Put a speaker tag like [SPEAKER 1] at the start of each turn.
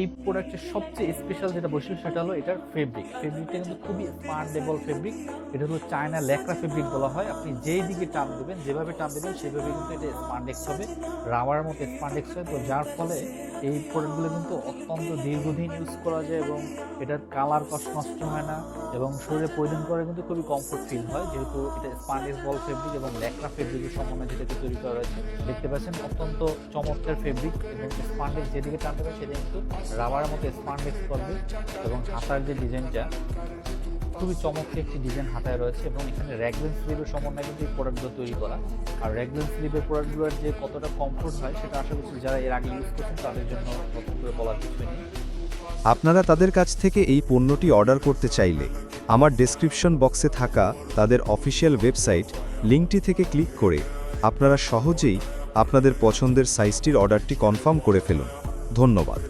[SPEAKER 1] এই প্রোডাক্টের সবচেয়ে স্পেশাল যেটা বৈশিষ্ট্য সেটা হলো এটার ফেব্রিক ফেব্রিকটা কিন্তু খুবই পার্ডেবল ফেব্রিক এটা হলো চায়না ল্যাকড়া ফেব্রিক বলা হয়। আপনি যেই দিকে টান দেবেন, যেভাবে টান দেবেন, সেভাবে কিন্তু এটা স্পান্ডেক্স হবে। রাবারের মতো স্পান্ডেক্স হয় তো যার ফলে এই প্রোডাক্টগুলো কিন্তু অত্যন্ত দীর্ঘদিন ইউজ করা যায় এবং এটার কালার কষ্ট নষ্ট হয় না এবং শরীরে পরিধান করে কিন্তু খুবই কমফোর্ট ফিল হয়। যেহেতু এটা স্পান্ডেক্স বল ফেব্রিক এবং ল্যাকড়া ফেব্রিকের সমন্বয়ে যেটাকে তৈরি করা হয়েছে, দেখতে পাচ্ছেন অত্যন্ত চমৎকার ফেব্রিক এবং স্পান্ডেক্স যেদিকে টান দেবেন সেদিকে কিন্তু রাবারের মতো স্পান্ডেক্স করবে এবং হাতার যে ডিজাইনটা খুবই চমৎকার একটি ডিজাইন হাতায় রয়েছে এবং এখানে র্যাগলেন স্লিভের সমন্বয়ে কিন্তু এই প্রোডাক্টগুলো তৈরি করা। আর র্যাগলেন স্লিভের প্রোডাক্টগুলোর যে কতটা কমফোর্ট হয় সেটা আশা করছি যারা এর আগে ইউজ করছেন তাদের জন্য নতুন করে বলার কিছু নেই।
[SPEAKER 2] আপনারা তাদের কাছ থেকে এই পণ্যটি অর্ডার করতে চাইলে আমার ডেসক্রিপশন বক্সে থাকা তাদের অফিসিয়াল ওয়েবসাইট লিঙ্কটি থেকে ক্লিক করে আপনারা সহজেই আপনাদের পছন্দের সাইজটির অর্ডারটি কনফার্ম করে ফেলুন। ধন্যবাদ।